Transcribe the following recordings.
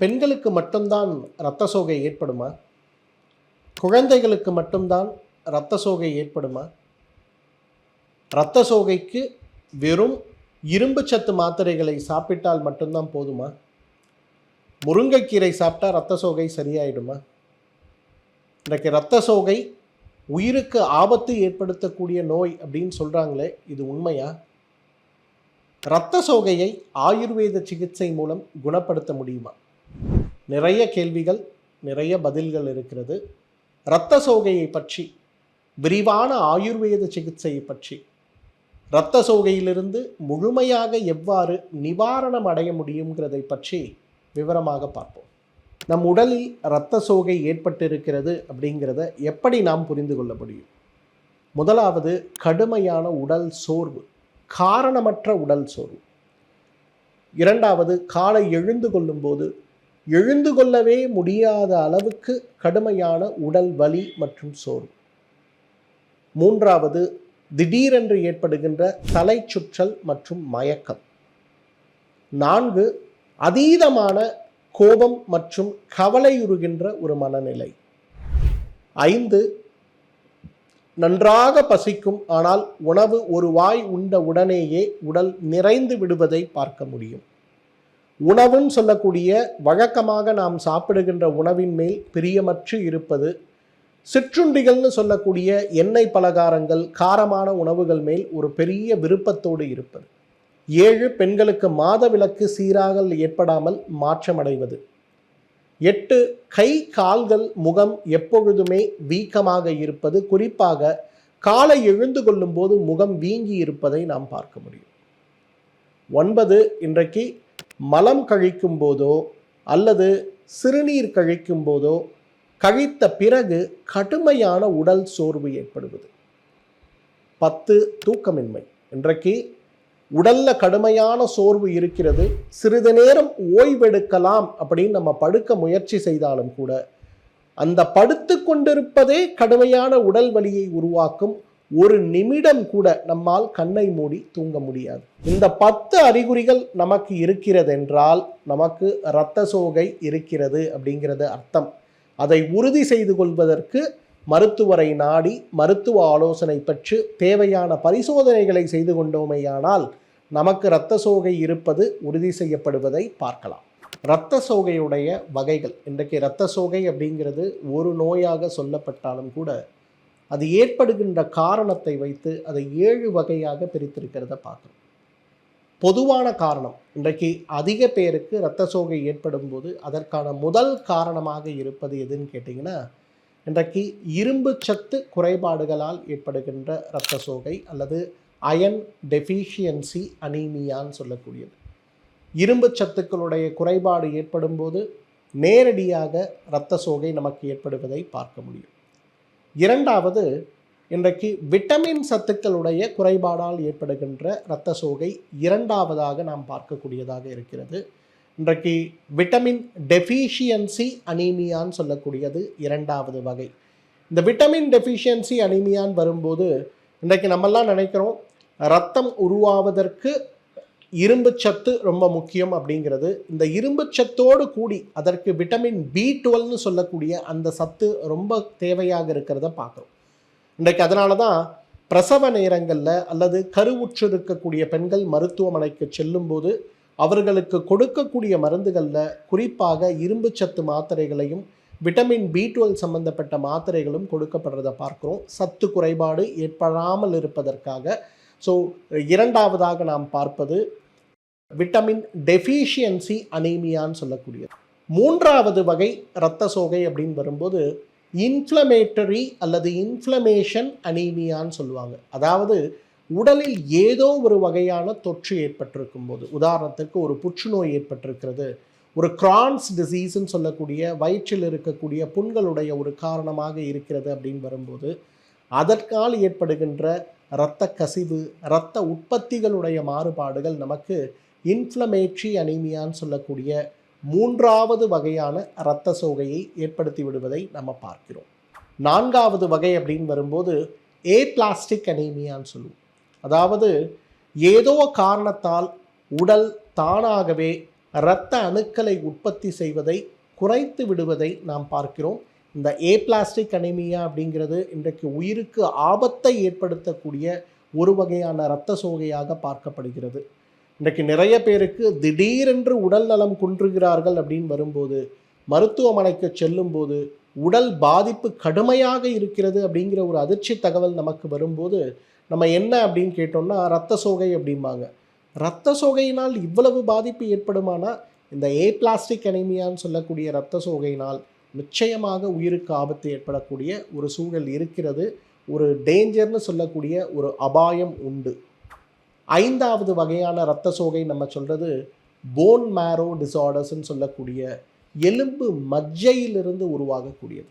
பெண்களுக்கு மட்டும்தான் இரத்த சோகை ஏற்படுமா? குழந்தைகளுக்கு மட்டும்தான் இரத்த சோகை ஏற்படுமா? இரத்த சோகைக்கு வெறும் இரும்பு சத்து மாத்திரைகளை சாப்பிட்டால் மட்டும்தான் போதுமா? முருங்கைக்கீரை சாப்பிட்டா இரத்த சோகை சரியாயிடுமா? இன்றைக்கு இரத்த சோகை உயிருக்கு ஆபத்து ஏற்படுத்தக்கூடிய நோய் அப்படின்னு சொல்கிறாங்களே இது உண்மையா? இரத்த சோகையை ஆயுர்வேத சிகிச்சை மூலம் குணப்படுத்த முடியுமா? நிறைய கேள்விகள் நிறைய பதில்கள் இருக்கிறது. இரத்த சோகையை பற்றி விரிவான ஆயுர்வேத சிகிச்சையை பற்றி இரத்த சோகையிலிருந்து முழுமையாக எவ்வாறு நிவாரணம் அடைய முடியுங்கிறதை பற்றி விவரமாக பார்ப்போம். நம் உடலில் இரத்த சோகை ஏற்பட்டிருக்கிறது அப்படிங்கிறத எப்படி நாம் புரிந்து கொள்ள முடியும்? முதலாவது கடுமையான உடல் சோர்வு காரணமற்ற உடல் சோர்வு. இரண்டாவது காலை எழுந்து கொள்ளும்போது எழுந்து கொள்ளவே முடியாத அளவுக்கு கடுமையான உடல் வலி மற்றும் சோர்வு. மூன்றாவது திடீரென்று ஏற்படுகின்ற தலை சுற்றல் மற்றும் மயக்கம். நான்கு அதீதமான கோபம் மற்றும் கவலையுறுகின்ற ஒரு மனநிலை. ஐந்து நன்றாக பசிக்கும் ஆனால் உணவு ஒரு வாய் உண்ட உடனேயே உடல் நிறைந்து விடுவதை பார்க்க முடியும். உணவுன்னு சொல்லக்கூடிய வழக்கமாக நாம் சாப்பிடுகின்ற உணவின் மேல் பிரியமற்று இருப்பது சிற்றுண்டிகள்னு சொல்லக்கூடிய எண்ணெய் பலகாரங்கள் காரமான உணவுகள் மேல் ஒரு பெரிய விருப்பத்தோடு இருப்பது. ஏழு பெண்களுக்கு மாதவிலக்கு சீராகல் ஏற்படாமல் மாற்றமடைவது. எட்டு கை கால்கள் முகம் எப்பொழுதுமே வீக்கமாக இருப்பது. குறிப்பாக காலை எழுந்து கொள்ளும்போது முகம் வீங்கி இருப்பதை நாம் பார்க்க முடியும். ஒன்பது இன்றைக்கு மலம் கழிக்கும் போதோ அல்லது சிறுநீர் கழிக்கும் போதோ கழித்த பிறகு கடுமையான உடல் சோர்வு ஏற்படுவது. பத்து தூக்கமின்மை. இன்றைக்கு உடல்ல கடுமையான சோர்வு இருக்கிறது. சிறிது நேரம் ஓய்வெடுக்கலாம் அப்படின்னு நம்ம படுக்க முயற்சி செய்தாலும் கூட அந்த படுத்து கொண்டிருப்பதே கடுமையான உடல் வலியை உருவாக்கும் ஒரு நிமிடம் கூட நம்மால் கண்ணை மூடி தூங்க முடியாது. இந்த பத்து அறிகுறிகள் நமக்கு இருக்கிறது என்றால் நமக்கு இரத்த சோகை இருக்கிறது அப்படிங்கிறது அர்த்தம். அதை உறுதி செய்து கொள்வதற்கு மருத்துவரை நாடி மருத்துவ ஆலோசனை பெற்று தேவையான பரிசோதனைகளை செய்து கொண்டோமேயானால் நமக்கு இரத்த சோகை இருப்பது உறுதி செய்யப்படுவதை பார்க்கலாம். இரத்த சோகையுடைய வகைகள் இன்றைக்கு இரத்த சோகை அப்படிங்கிறது ஒரு நோயாக சொல்லப்பட்டாலும் கூட அது ஏற்படுகின்ற காரணத்தை வைத்து அதை ஏழு வகையாக பிரித்திருக்கிறத பார்க்குறோம். பொதுவான காரணம் இன்றைக்கு அதிக பேருக்கு இரத்த சோகை ஏற்படும் போது அதற்கான முதல் காரணமாக இருப்பது எதுன்னு கேட்டிங்கன்னா இன்றைக்கு இரும்பு சத்து குறைபாடுகளால் ஏற்படுகின்ற இரத்த சோகை அல்லது அயன் டெஃபிஷியன்சி அனீமியான்னு சொல்லக்கூடியது. இரும்பு சத்துக்களுடைய குறைபாடு ஏற்படும் போது நேரடியாக இரத்த சோகை நமக்கு ஏற்படுவதை பார்க்க முடியும். இரண்டாவது இன்றைக்கு விட்டமின் சத்துக்களுடைய குறைபாடால் ஏற்படுகின்ற இரத்த சோகை இரண்டாவதாக நாம் பார்க்கக்கூடியதாக இருக்கிறது. இன்றைக்கு விட்டமின் டெஃபிஷியன்சி அனீமியான்னு சொல்லக்கூடியது இரண்டாவது வகை. இந்த விட்டமின் டெஃபிஷியன்சி அனீமியான்னு வரும்போது இன்றைக்கு நம்மெல்லாம் நினைக்கிறோம் ரத்தம் உருவாவதற்கு இரும்பு சத்து ரொம்ப முக்கியம் அப்படிங்கிறது. இந்த இரும்பு சத்தோடு கூடி அதற்கு விட்டமின் பி டுவெல்னு சொல்லக்கூடிய அந்த சத்து ரொம்ப தேவையாக இருக்கிறத பார்க்குறோம். இன்றைக்கு அதனால தான் பிரசவ நேரங்களில் அல்லது கருவுற்று இருக்கக்கூடிய பெண்கள் மருத்துவமனைக்கு செல்லும்போது அவர்களுக்கு கொடுக்கக்கூடிய மருந்துகளில் குறிப்பாக இரும்பு சத்து மாத்திரைகளையும் விட்டமின் பி டுவெல் சம்பந்தப்பட்ட மாத்திரைகளும் கொடுக்கப்படுறத பார்க்குறோம். சத்து குறைபாடு ஏற்படாமல் இருப்பதற்காக. ஸோ இரண்டாவதாக நாம் பார்ப்பது விட்டமின் டெஃபிஷியன்சி அனீமியான்னு சொல்லக்கூடியது. மூன்றாவது வகை இரத்த சோகை அப்படின்னு வரும்போது இன்ஃப்ளமேட்டரி அல்லது இன்ஃப்ளமேஷன் அனீமியான்னு சொல்லுவாங்க. அதாவது உடலில் ஏதோ ஒரு வகையான தொற்று ஏற்பட்டிருக்கும் போது உதாரணத்துக்கு ஒரு புற்றுநோய் ஏற்பட்டிருக்கிறது ஒரு கிரான்ஸ் டிசீஸ்ன்னு சொல்லக்கூடிய வயிற்றில் இருக்கக்கூடிய புண்களுடைய ஒரு காரணமாக இருக்கிறது அப்படின்னு வரும்போது அதற்கால் ஏற்படுகின்ற இரத்த கசிவு இரத்த உற்பத்திகளுடைய மாறுபாடுகள் நமக்கு இன்ஃப்ளமேட்ரி அனீமியான்னு சொல்லக்கூடிய மூன்றாவது வகையான இரத்த சோகையை ஏற்படுத்தி விடுவதை நம்ம பார்க்கிறோம். நான்காவது வகை அப்படின்னு வரும்போது ஏ பிளாஸ்டிக் அனீமியான்னு சொல்லுவோம். அதாவது ஏதோ காரணத்தால் உடல் தானாகவே இரத்த அணுக்களை உற்பத்தி செய்வதை குறைத்து விடுவதை நாம் பார்க்கிறோம். இந்த ஏ பிளாஸ்டிக் அனிமியா அப்படிங்கிறது இன்றைக்கு உயிருக்கு ஆபத்தை ஏற்படுத்தக்கூடிய ஒரு வகையான இரத்த சோகையாக பார்க்கப்படுகிறது. இன்றைக்கு நிறைய பேருக்கு திடீரென்று உடல் நலம் குன்றுகிறார்கள் அப்படின்னு வரும்போது மருத்துவமனைக்கு செல்லும்போது உடல் பாதிப்பு கடுமையாக இருக்கிறது அப்படிங்கிற ஒரு அதிர்ச்சி தகவல் நமக்கு வரும்போது நம்ம என்ன அப்படின்னு கேட்டோம்னா இரத்த சோகை அப்படிம்பாங்க. ரத்த சோகையினால் இவ்வளவு பாதிப்பு ஏற்படுமானா இந்த ஏ பிளாஸ்டிக் அனிமியான்னு சொல்லக்கூடிய ரத்த சோகையினால் நிச்சயமாக உயிருக்கு ஆபத்து ஏற்படக்கூடிய ஒரு சூழல் இருக்கிறது. ஒரு டேஞ்சர்னு சொல்லக்கூடிய ஒரு அபாயம் உண்டு. ஐந்தாவது வகையான இரத்த சோகை நம்ம சொல்கிறது போன் மேரோ டிசார்டர்ஸ்ன்னு சொல்லக்கூடிய எலும்பு மஜ்ஜையிலிருந்து உருவாகக்கூடியது.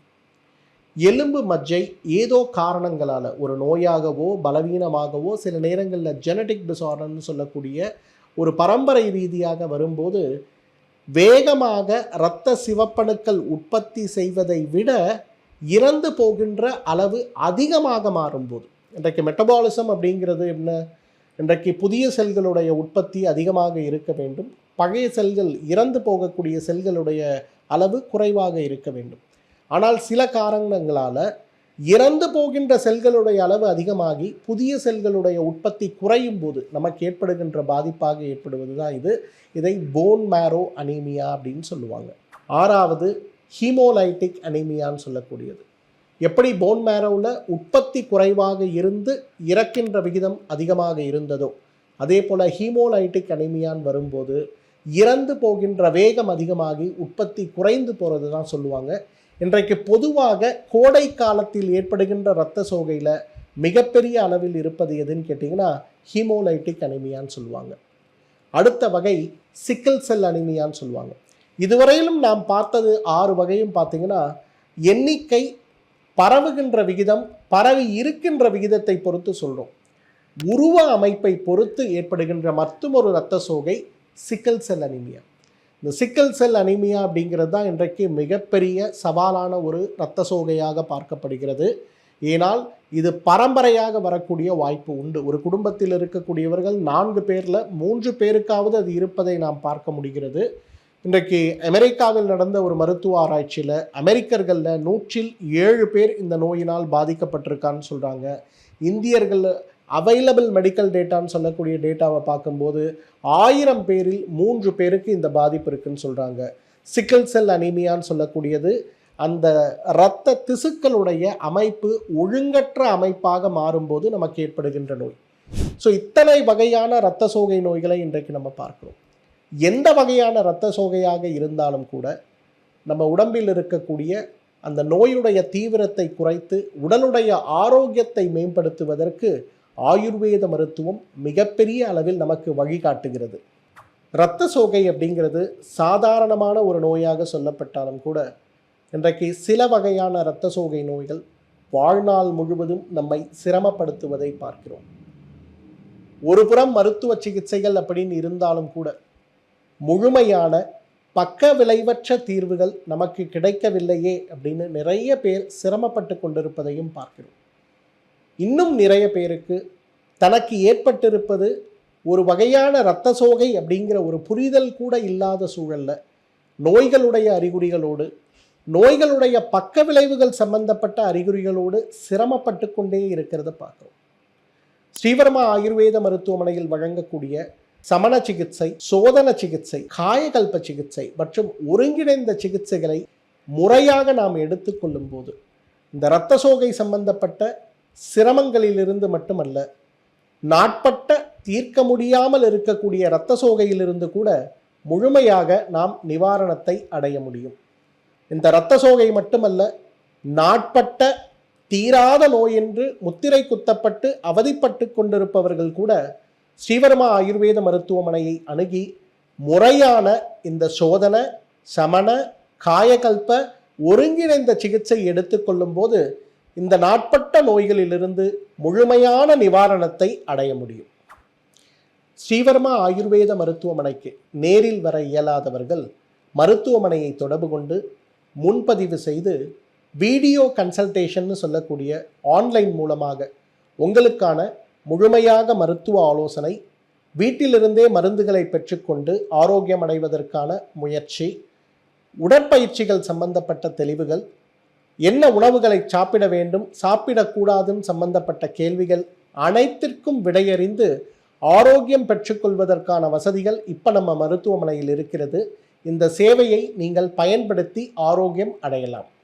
எலும்பு மஜ்ஜை ஏதோ காரணங்களால் ஒரு நோயாகவோ பலவீனமாகவோ சில நேரங்களில் ஜெனட்டிக் டிசார்டர்னு சொல்லக்கூடிய ஒரு பரம்பரை ரீதியாக வரும்போது வேகமாக இரத்த சிவப்பணுக்கள் உற்பத்தி செய்வதை விட இறந்து போகின்ற அளவு அதிகமாக மாறும்போது இன்றைக்கு மெட்டபாலிசம் அப்படிங்கிறது என்ன? இன்றைக்கு புதிய செல்களுடைய உற்பத்தி அதிகமாக இருக்க வேண்டும். பழைய செல்கள் இறந்து போகக்கூடிய செல்களுடைய அளவு குறைவாக இருக்க வேண்டும். ஆனால் சில காரணங்களால் இறந்து போகின்ற செல்களுடைய அளவு அதிகமாகி புதிய செல்களுடைய உற்பத்தி குறையும் போது நமக்கு ஏற்படுகின்ற பாதிப்பாக ஏற்படுவது தான் இது. இதை போன் மேரோ அனீமியா அப்படின்னு சொல்லுவாங்க. ஆறாவது ஹீமோலைட்டிக் அனீமியான்னு சொல்லக்கூடியது. எப்படி போன் மேரோவில் உற்பத்தி குறைவாக இருந்து இறக்கின்ற விகிதம் அதிகமாக இருந்ததோ அதே போல் ஹீமோலைட்டிக் அனிமியான் வரும்போது இறந்து போகின்ற வேகம் அதிகமாகி உற்பத்தி குறைந்து போகிறது தான் சொல்லுவாங்க. இன்றைக்கு பொதுவாக கோடை காலத்தில் ஏற்படுகின்ற இரத்த சோகையில் மிகப்பெரிய அளவில் இருப்பது எதுன்னு கேட்டிங்கன்னா ஹீமோலைட்டிக் அனிமியான்னு சொல்லுவாங்க. அடுத்த வகை சிக்கல் செல் அனிமியான்னு சொல்லுவாங்க. இதுவரையிலும் நாம் பார்த்தது ஆறு வகையும் பார்த்திங்கன்னா எண்ணிக்கை பரவுகின்ற விகிதம் பரவி இருக்கின்ற விகிதத்தை பொறுத்து சொல்கிறோம் உருவ அமைப்பை பொறுத்து ஏற்படுகின்ற மற்றொரு இரத்த சோகை சிக்கல் செல் அனிமியா. இந்த சிக்கல் செல் அனிமியா அப்படிங்கிறது தான் இன்றைக்கு மிகப்பெரிய சவாலான ஒரு இரத்த சோகையாக பார்க்கப்படுகிறது. ஏனால் இது பரம்பரையாக வரக்கூடிய வாய்ப்பு உண்டு. ஒரு குடும்பத்தில் இருக்கக்கூடியவர்கள் நான்கு பேரில் மூன்று பேருக்காவது அது இருப்பதை நாம் பார்க்க முடிகிறது. இன்றைக்கு அமெரிக்காவில் நடந்த ஒரு மருத்துவ ஆராய்ச்சியில் அமெரிக்கர்களில் நூற்றில் ஏழு பேர் இந்த நோயினால் பாதிக்கப்பட்டிருக்கான்னு சொல்கிறாங்க இந்தியர்கள் அவைலபிள் மெடிக்கல் டேட்டான்னு சொல்லக்கூடிய டேட்டாவை பார்க்கும்போது ஆயிரம் பேரில் மூன்று பேருக்கு இந்த பாதிப்பு இருக்குன்னு சொல்கிறாங்க சிக்கல் செல் அனிமியான்னு சொல்லக்கூடியது. அந்த இரத்த திசுக்களுடைய அமைப்பு ஒழுங்கற்ற அமைப்பாக மாறும்போது நமக்கு ஏற்படுகின்ற நோய். ஸோ இத்தனை வகையான இரத்த சோகை நோய்களை இன்றைக்கு நம்ம பார்க்குறோம். எந்த வகையான இரத்த சோகையாக இருந்தாலும் கூட நம்ம உடம்பில் இருக்கக்கூடிய அந்த நோயுடைய தீவிரத்தை குறைத்து உடலுடைய ஆரோக்கியத்தை மேம்படுத்துவதற்கு ஆயுர்வேத மருத்துவம் மிகப்பெரிய அளவில் நமக்கு வழிகாட்டுகிறது. இரத்த சோகை அப்படிங்கிறது சாதாரணமான ஒரு நோயாக சொல்லப்பட்டாலும் கூட இன்றைக்கு சில வகையான இரத்த சோகை நோய்கள் வாழ்நாள் முழுவதும் நம்மை சிரமப்படுத்துவதை பார்க்கிறோம். ஒரு புறம் மருத்துவ சிகிச்சைகள் அப்படின்னு இருந்தாலும் கூட முழுமையான பக்க விளைவற்ற தீர்வுகள் நமக்கு கிடைக்கவில்லையே அப்படின்னு நிறைய பேர் சிரமப்பட்டு கொண்டிருப்பதையும் பார்க்கிறோம். இன்னும் நிறைய பேருக்கு தனக்கு ஏற்பட்டிருப்பது ஒரு வகையான இரத்த சோகை அப்படிங்கிற ஒரு புரிதல் கூட இல்லாத சூழல்ல நோய்களுடைய அறிகுறிகளோடு நோய்களுடைய பக்க விளைவுகள் சம்பந்தப்பட்ட அறிகுறிகளோடு சிரமப்பட்டு கொண்டே இருக்கிறத பார்க்குறோம். ஸ்ரீவர்மா ஆயுர்வேத மருத்துவமனையில் வழங்கக்கூடிய சமண சிகிச்சை சோதன சிகிச்சை காயகல்ப சிகிச்சை மற்றும் ஒருங்கிணைந்த சிகிச்சைகளை முறையாக நாம் எடுத்துக்கொள்ளும் போது இந்த இரத்த சோகை சம்பந்தப்பட்ட சிரமங்களிலிருந்து மட்டுமல்ல நாட்பட்ட தீர்க்க முடியாமல் இருக்கக்கூடிய இரத்த சோகையிலிருந்து கூட முழுமையாக நாம் நிவாரணத்தை அடைய முடியும். இந்த இரத்த சோகை மட்டுமல்ல நாட்பட்ட தீராத நோய் என்று முத்திரை குத்தப்பட்டு அவதிப்பட்டு கொண்டிருப்பவர்கள் கூட ஸ்ரீவர்மா ஆயுர்வேத மருத்துவமனையை அணுகி முறையான இந்த சோதனை சமண காயகல்ப ஒருங்கிணைந்த சிகிச்சை எடுத்துக்கொள்ளும் போது இந்த நாட்பட்ட நோய்களிலிருந்து முழுமையான நிவாரணத்தை அடைய முடியும். ஸ்ரீவர்மா ஆயுர்வேத மருத்துவமனைக்கு நேரில் வர இயலாதவர்கள் மருத்துவமனையை தொடர்பு கொண்டு முன்பதிவு செய்து வீடியோ கன்சல்டேஷன்னு சொல்லக்கூடிய ஆன்லைன் மூலமாக உங்களுக்கான முழுமையாக மருத்துவ ஆலோசனை வீட்டிலிருந்தே மருந்துகளை பெற்றுக்கொண்டு ஆரோக்கியம் அடைவதற்கான முயற்சி உடற்பயிற்சிகள் சம்பந்தப்பட்ட தெளிவுகள் என்ன உணவுகளை சாப்பிட வேண்டும் சாப்பிடக்கூடாதுன்னு சம்பந்தப்பட்ட கேள்விகள் அனைத்திற்கும் விடையறிந்து ஆரோக்கியம் பெற்றுக்கொள்வதற்கான வசதிகள் இப்போ நம்ம மருத்துவமனையில் இருக்கிறது. இந்த சேவையை நீங்கள் பயன்படுத்தி ஆரோக்கியம் அடையலாம்.